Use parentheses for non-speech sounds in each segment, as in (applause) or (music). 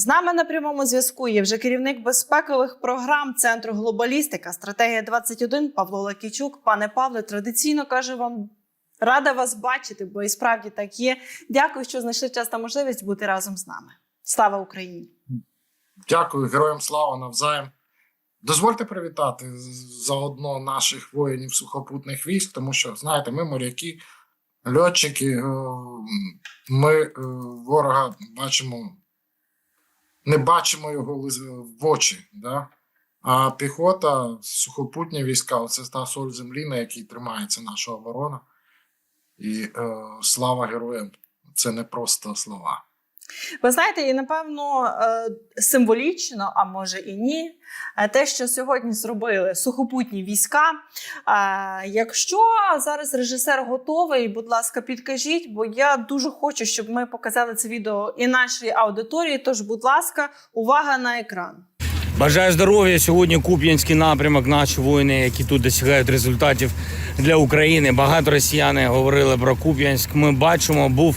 З нами на прямому зв'язку є вже керівник безпекових програм Центру глобалістика, стратегія 21 Павло Лакічук. Пане Павле, традиційно кажу вам. Рада вас бачити, бо і справді так є. Дякую, що знайшли час та можливість бути разом з нами. Слава Україні! Дякую, героям слава навзаєм. Дозвольте привітати заодно наших воїнів сухопутних військ, тому що, знаєте, ми моряки, льотчики, е, ми е, ворога бачимо, не бачимо його в очі. Да? А піхота, сухопутні війська це та соль землі, на якій тримається наша оборона. І е, слава героям це не просто слова. Ви знаєте, і напевно е, символічно, а може і ні, е, те, що сьогодні зробили сухопутні війська. Е, Якщо зараз режисер готовий, будь ласка, підкажіть, бо я дуже хочу, щоб ми показали це відео і нашій аудиторії. Тож, будь ласка, увага на екран. Бажаю здоров'я. Сьогодні Куп'янський напрямок. Наші воїни, які тут досягають результатів для України. Багато росіяни говорили про Куп'янськ. Ми бачимо, був.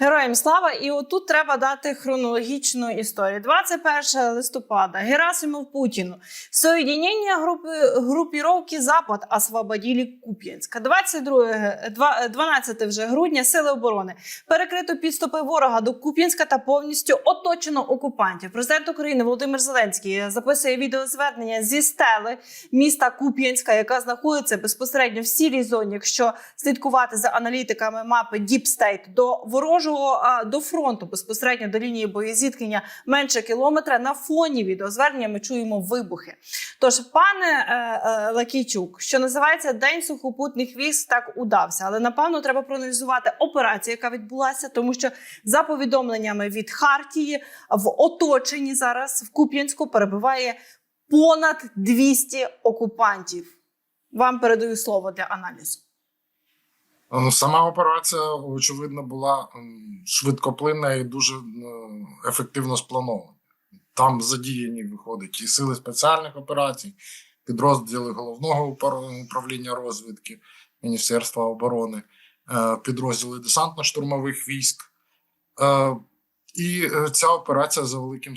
Героям слава! І отут треба дати хронологічну історію. 21 листопада Герасимов Путіну. Соєдінення групи групіровки Запад освободили Куп'янська. 22 два- 12 вже грудня сили оборони перекрито підступи ворога до Куп'янська та повністю оточено окупантів. Президент України Володимир Зеленський записує відеозвернення зі стели міста Куп'янська, яка знаходиться безпосередньо в сірій зоні. Якщо слідкувати за аналітиками мапи State, до ворожого а, до фронту безпосередньо до лінії боєзіткнення менше кілометра. На фоні відеозвернення ми чуємо вибухи. Тож, пане е, е, Лакійчук, що називається День сухопутних військ, так удався. Але напевно треба проаналізувати операцію, яка відбулася, тому що за повідомленнями від Хартії в оточенні зараз в Куп'янську перебуває понад 200 окупантів. Вам передаю слово для аналізу. Ну, Сама операція, очевидно, була швидкоплинна і дуже е, ефективно спланована. Там задіяні виходить і сили спеціальних операцій, підрозділи головного управління розвідки Міністерства оборони, е, підрозділи десантно-штурмових військ. Е, І е, ця операція за великим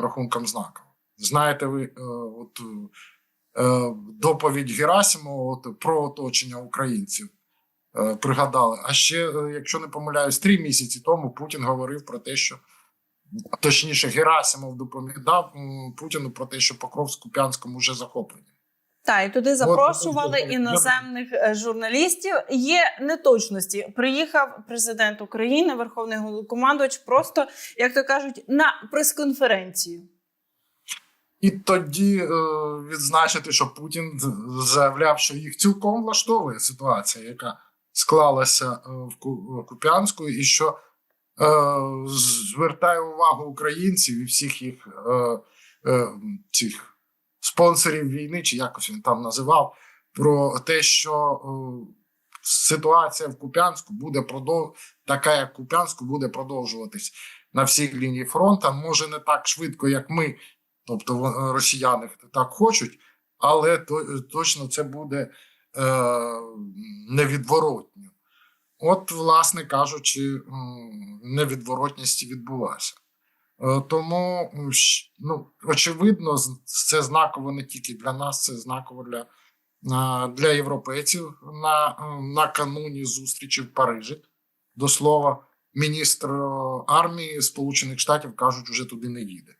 рахунком знакова. Знаєте, ви е, от е, доповідь Герасимова про оточення українців е, пригадали. А ще, е, якщо не помиляюсь, три місяці тому Путін говорив про те, що точніше, Герасимов доповідав Путіну про те, що Покровськ Куп'янському вже захоплені. Так, і туди запрошували от, от, іноземних е, журналістів. Є неточності. Приїхав президент України, верховний головнокомандувач, просто як то кажуть, на прес-конференцію. І тоді е, відзначити, що Путін заявляв, що їх цілком влаштовує ситуація, яка склалася е, в Куп'янську, і що е, звертає увагу українців і всіх їх е, е, цих спонсорів війни, чи якось він там називав, про те, що е, ситуація в Куп'янську буде продов... така, як Куп'янську, буде продовжуватись на всіх лінії фронту. Може не так швидко, як ми. Тобто росіяни так хочуть, але то, точно це буде е, невідворотньо. От, власне кажучи, невідворотність відбулася. Е, тому, ну, очевидно, це знаково не тільки для нас, це знаково для, для європейців на, е, накануні зустрічі в Парижі. До слова, міністр е, армії Сполучених Штатів кажуть, вже туди не їде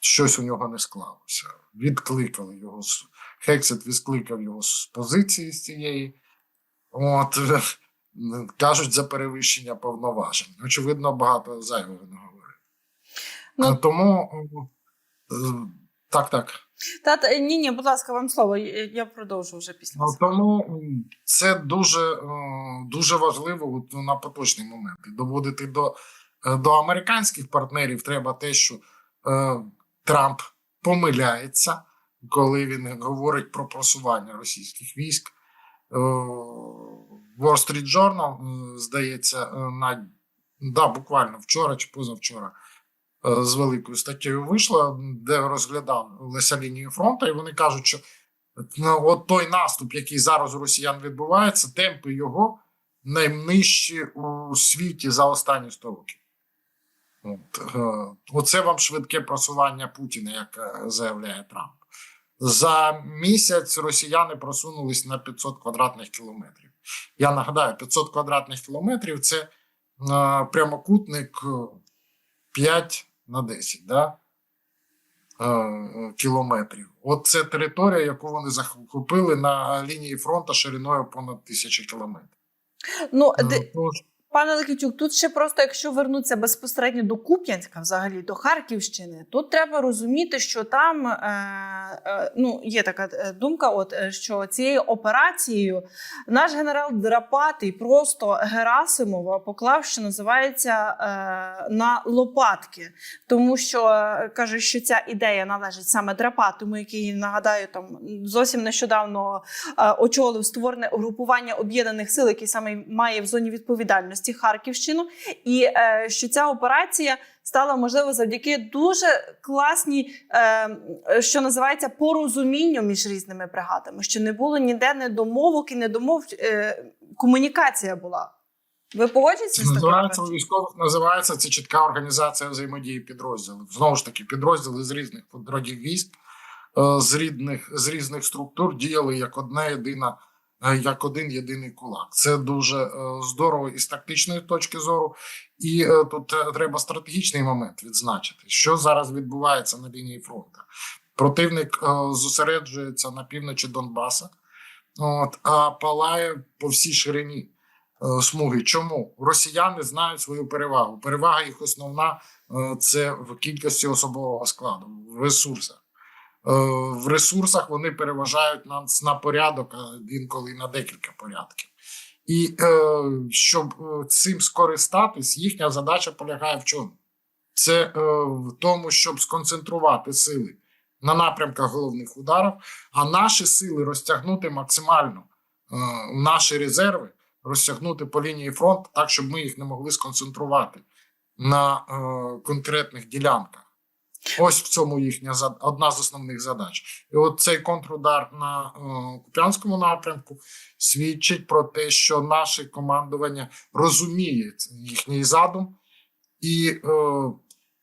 щось у нього не склалося. Відкликали його з Хексет відкликав його з позиції з цієї. От (laughs) кажуть за перевищення повноважень. Очевидно, багато зайвого не говорить. Ну- Тому е, так, так. Та ні, ні, будь ласка, вам слово. Я продовжу вже після. Ну, тому це дуже, е, дуже важливо на поточний момент доводити до Е, До американських партнерів треба те, що Трамп помиляється, коли він говорить про просування російських військ. Е, Wall Street Journal, здається, е, на да, буквально вчора чи позавчора е, з великою статтею вийшла, де розглядалася лінію фронту, і вони кажуть, що ну, от той наступ, який зараз у росіян відбувається, темпи його найнижчі у світі за останні 100 років. От, е, оце вам швидке просування Путіна, як е, заявляє Трамп. За місяць росіяни просунулись на 500 квадратних кілометрів. Я нагадаю, 500 квадратних кілометрів це е, прямокутник е, 5 на 10 да? кілометрів. От це територія, яку вони захопили на лінії фронту шириною понад тисячі кілометрів. Ну, де- тож, Пане Ликичук, тут ще просто, якщо вернутися безпосередньо до Куп'янська, взагалі до Харківщини, тут треба розуміти, що там е, е, ну, є така е, думка, от е, що цією операцією наш генерал Драпатий просто Герасимова поклав, що називається е, на лопатки, тому що е, каже, що ця ідея належить саме Драпатому, який нагадаю, там зовсім нещодавно е, очолив створене угрупування об'єднаних сил, який саме має в зоні відповідальності Харківщину, і е, що ця операція стала можливо завдяки дуже класній, е, що називається порозумінню між різними бригадами, що не було ніде недомовок і недомов е, комунікація була. Ви погоджуєтеся з називається у військових називається це чітка організація взаємодії підрозділів. Знову ж таки, підрозділи з різних родів військ, е, з різних з різних структур діяли як одна єдина, е, як один єдиний кулак. Це дуже е, здорово і з тактичної точки зору. І е, тут е, треба стратегічний момент відзначити, що зараз відбувається на лінії фронту. Противник е, зосереджується на півночі Донбаса, от, а палає по всій ширині е, смуги. Чому росіяни знають свою перевагу? Перевага їх основна е, це в кількості особового складу, в ресурсах. Е, В ресурсах вони переважають нас на порядок, а інколи на декілька порядків. І е, щоб е, цим скористатись, їхня задача полягає в чому? Це в тому, щоб сконцентрувати сили на напрямках головних ударів, а наші сили розтягнути максимально наші резерви розтягнути по лінії фронту так, щоб ми їх не могли сконцентрувати на конкретних ділянках. Ось в цьому їхня одна з основних задач. І от цей контрудар на е, Куп'янському напрямку свідчить про те, що наше командування розуміє їхній задум і, е,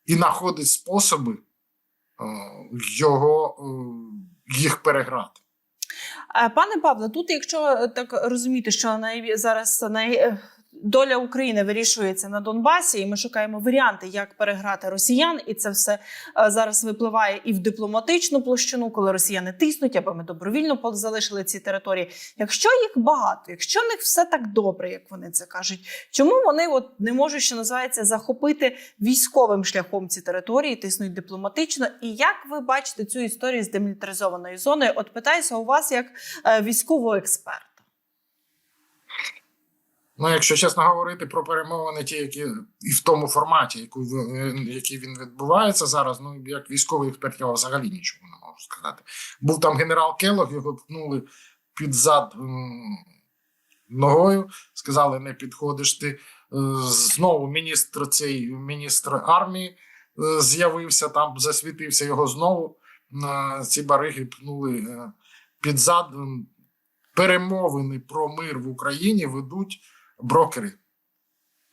і знаходить способи е, його, е, їх переграти. Е, Пане Павле, тут, якщо е, так розуміти, що най... зараз най... доля України вирішується на Донбасі, і ми шукаємо варіанти, як переграти росіян, і це все е, зараз випливає і в дипломатичну площину, коли росіяни тиснуть, аби ми добровільно залишили ці території. Якщо їх багато, якщо в них все так добре, як вони це кажуть, чому вони от не можуть, що називається, захопити військовим шляхом ці території, тиснуть дипломатично? І як ви бачите цю історію з демілітаризованою зоною? От питаюся у вас як е, військового експерта. Ну, якщо чесно говорити про перемовини, ті, які і в тому форматі, яку який він відбувається зараз, ну як військовий експерт, я взагалі нічого не можу сказати. Був там генерал Келлог, його пхнули під зад ногою, сказали, не підходиш ти. Е, Знову міністр цей міністр армії е, з'явився там, засвітився його знову. Е, Ці бариги пхнули е, під зад. Перемовини про мир в Україні ведуть брокери,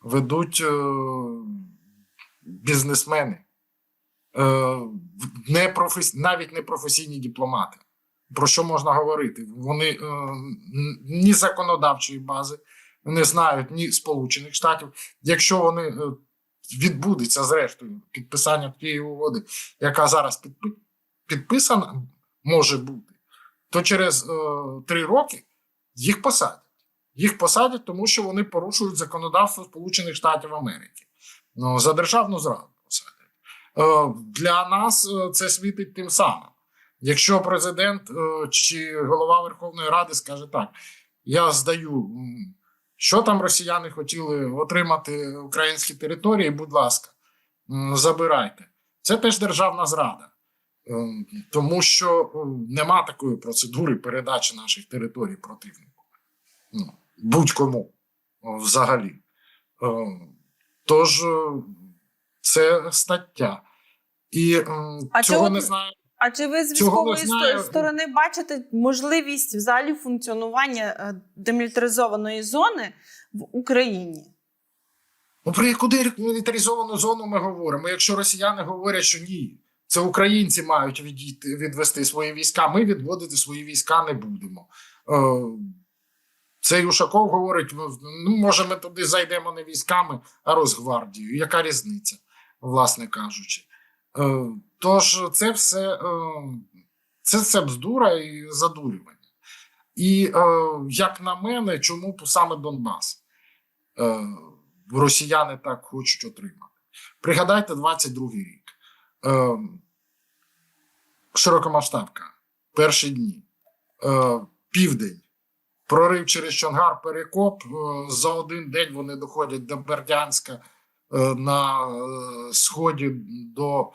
ведуть е, бізнесмени, е, не професі... навіть не професійні дипломати. Про що можна говорити? Вони е, ні законодавчої бази не знають, ні Сполучених Штатів. Якщо вони відбудеться, зрештою, підписання тієї угоди, яка зараз підпи... підписана, може бути, то через три роки їх посадять. Їх посадять, тому що вони порушують законодавство Сполучених Штатів Америки. Ну, за державну зраду посадять. Е, для нас е, це світить тим самим. Якщо президент е, чи голова Верховної Ради скаже так: я здаю Що там росіяни хотіли отримати українські території? Будь ласка, забирайте. Це теж державна зрада, тому що ем, нема такої процедури передачі наших територій противнику. Будь-кому взагалі. Ем, Тож е, це стаття. І А цього чого не знаю. А чи ви з військової сторони бачите можливість взагалі функціонування е, демілітаризованої зони в Україні? Ну, про яку демілітаризовану зону ми говоримо? Якщо росіяни говорять, що ні, це українці мають відійти, відвести свої війська, ми відводити свої війська не будемо. Е, Цей Ушаков говорить: ну, може, ми туди зайдемо не військами, а Росгвардією. Яка різниця, власне кажучи? Е, Тож це все, е, це все бздура і задурювання. І е, як на мене, чому саме Донбас? Росіяни так хочуть отримати. Пригадайте 22-й рік. Широкомасштабка. Перші дні. Південь. Прорив через Чонгар, Перекоп. Е, за один день вони доходять до Бердянська е, на е, сході до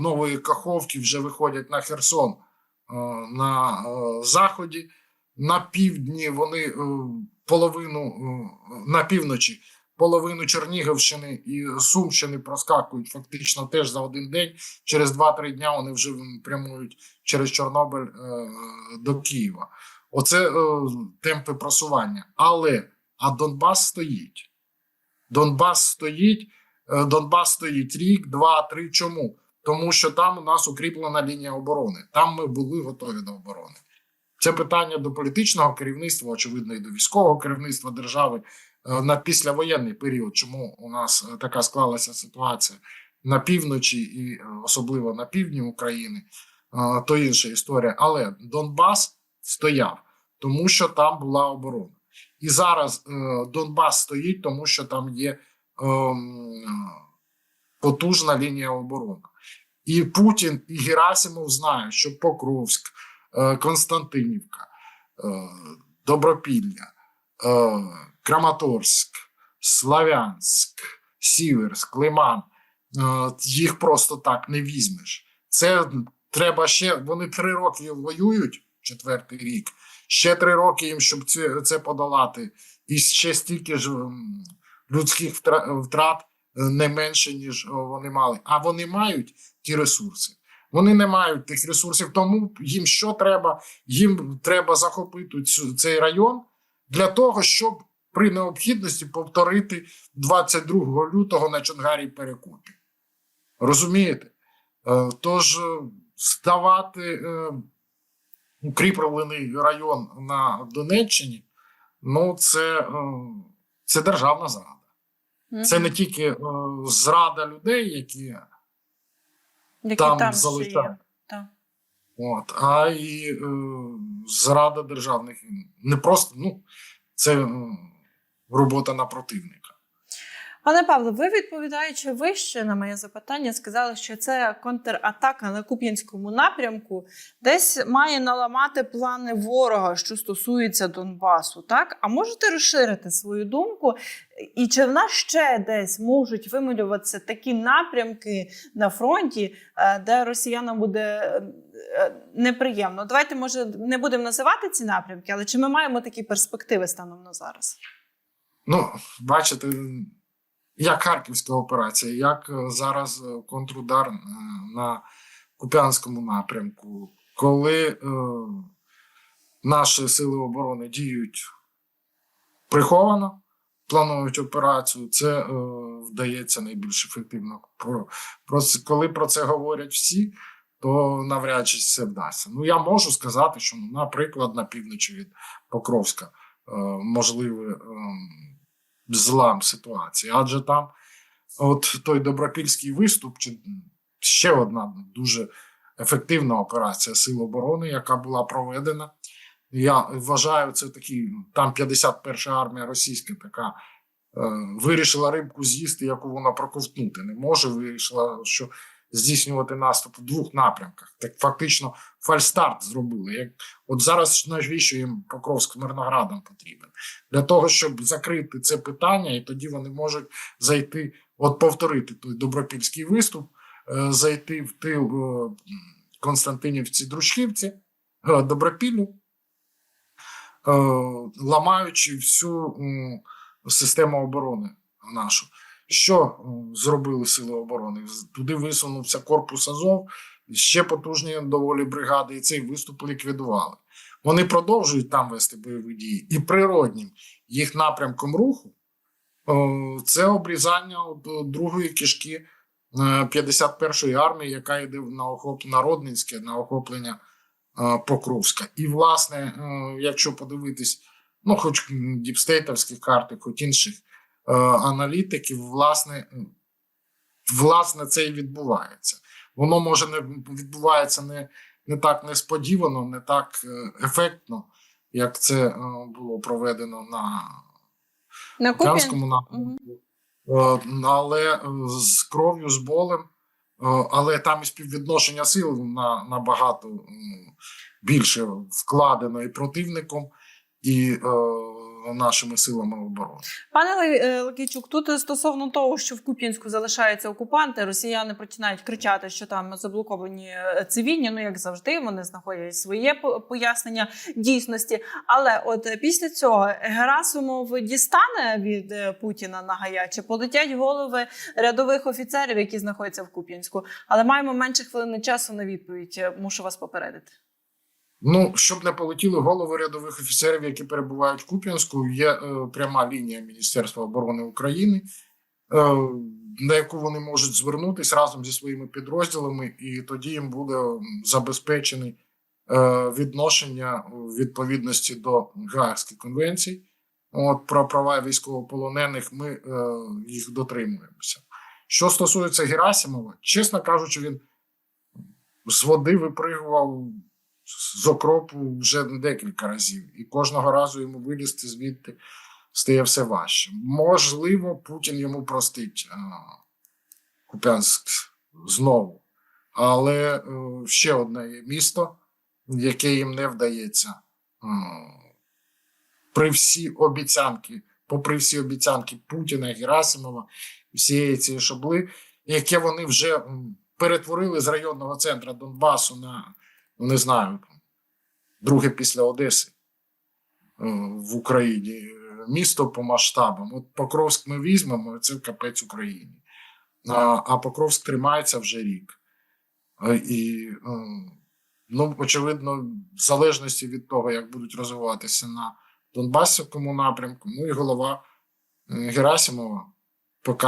Нової Каховки, вже виходять на Херсон на заході. На півдні вони половину на півночі половину Чернігівщини і Сумщини проскакують фактично теж за один день. Через 2-3 дня вони вже прямують через Чорнобиль до Києва. Оце е, темпи просування. Але а Донбас стоїть. Донбас стоїть, е, Донбас стоїть рік, два, три. Чому? Тому що там у нас укріплена лінія оборони. Там ми були готові до оборони. Це питання до політичного керівництва, очевидно, і до військового керівництва держави е, на післявоєнний період. Чому у нас е, така склалася ситуація на півночі і е, особливо на півдні України, то інша історія. Але Донбас стояв, тому що там була оборона. І зараз е, Донбас стоїть, тому що там є ем, потужна лінія оборони. І Путін і Герасимов знають, що Покровськ, е, Константинівка, е, Добропілля, е, Краматорськ, Славянськ, Сіверськ, Лиман. е, Їх просто так не візьмеш. Це треба ще. Вони три роки воюють, четвертий рік. Ще три роки їм, щоб це, це подолати, і ще стільки ж людських втрат е, не менше, ніж вони мали. А вони мають ті ресурси. Вони не мають тих ресурсів, тому їм що треба? Їм треба захопити цей район для того, щоб при необхідності повторити 22 лютого на Чонгарі Перекопі. Розумієте? Е, Тож е, здавати е, укріплений район на Донеччині, ну це, е, це державна зрада. Це не тільки е, зрада людей, які Які там є. залишають. От, а і е, зрада державних не просто ну це е, робота на противника. Пане Павло, ви відповідаючи вище на моє запитання, сказали, що це контратака на Куп'янському напрямку, десь має наламати плани ворога, що стосується Донбасу. Так, а можете розширити свою думку? І чи в нас ще десь можуть вималюватися такі напрямки на фронті, е, де росіянам буде е, неприємно? Давайте, може, не будемо називати ці напрямки, але чи ми маємо такі перспективи станом на зараз? Ну, бачите, як Харківська операція, як е, зараз е, контрудар е, на Куп'янському напрямку, коли е, наші сили оборони діють приховано, планують операцію, це е, вдається найбільш ефективно. Про, про, коли про це говорять всі, то навряд чи це вдасться. Ну, я можу сказати, що, ну, наприклад, на півночі від Покровська е, можливий е, злам ситуації, адже там от той добропільський виступ, чи ще одна дуже ефективна операція Сил оборони, яка була проведена. Я вважаю, це такий там 51 армія російська така е, вирішила рибку з'їсти, яку вона проковтнути не може. Вирішила, що здійснювати наступ в двох напрямках. Так фактично фальстарт зробили. Як от зараз навіщо їм Покровськ Мирноградом потрібен? Для того, щоб закрити це питання, і тоді вони можуть зайти, от повторити той добропільський виступ, е, зайти в тил е, Константинівці Дружківці, е, Добропіллю, ламаючи всю систему оборони нашу. Що зробили сили оборони? Туди висунувся корпус Азов, ще потужні доволі бригади, і цей виступ ліквідували. Вони продовжують там вести бойові дії, і природнім їх напрямком руху е, це обрізання е, другої кишки е, 51-ї армії, яка йде на охоп Народницьке, на охоплення е, Покровська. І, власне, е, якщо подивитись, ну, хоч м, діпстейтовські карти, хоч інших е, аналітиків, власне, власне, це і відбувається. Воно може не відбувається не, не так несподівано, не так е, ефектно, як це е, було проведено на На. Напрямку. Е, Але е, з кров'ю, з болем, Е, але там і співвідношення сил на, набагато більше вкладено і противником, і е, нашими силами оборони. Пане Ле- е, Лакійчук, тут стосовно того, що в Куп'янську залишаються окупанти, росіяни починають кричати, що там заблоковані е, цивільні. Ну як завжди, вони знаходять своє пояснення дійсності. Але от після цього Герасимов дістане від е, Путіна нагая, чи полетять голови рядових офіцерів, які знаходяться в Куп'янську. Але маємо менше хвилини часу на відповідь. Мушу вас попередити. Ну, щоб не полетіли голови рядових офіцерів, які перебувають в Куп'янську, є е, пряма лінія Міністерства оборони України, е, на яку вони можуть звернутися разом зі своїми підрозділами, і тоді їм буде м, забезпечений е, відношення відповідності до Гаагських конвенцій. От про права військовополонених ми е, їх дотримуємося. Що стосується Герасимова, чесно кажучи, він з води випригував з окропу вже декілька разів, і кожного разу йому вилізти звідти стає все важче. Можливо, Путін йому простить а, Куп'янськ знову, але е, ще одне місто, яке їм не вдається. а, При всі обіцянки, попри всі обіцянки Путіна, Герасимова, всієї цієї шабли, яке вони вже перетворили з районного центру Донбасу на не знаю, друге після Одеси е, в Україні. Е, Місто по масштабам. От Покровськ ми візьмемо, це капець Україні. А, а Покровськ тримається вже рік. І, е, ну, очевидно, в залежності від того, як будуть розвиватися на Донбасському напрямку, ну і голова Герасимова, поки,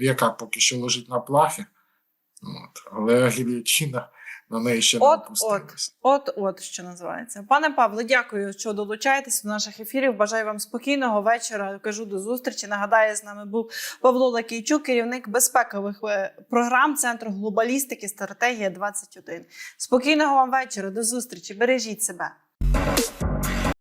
яка поки що лежить на плахі, от, але гіліотіна на неї ще не От. От, от що називається. Пане Павло, дякую, що долучаєтесь до наших ефірів. Бажаю вам спокійного вечора. Кажу до зустрічі. Нагадаю, з нами був Павло Лакійчук, керівник безпекових е, програм Центру глобалістики Стратегія 21 Спокійного вам вечора, до зустрічі. Бережіть себе.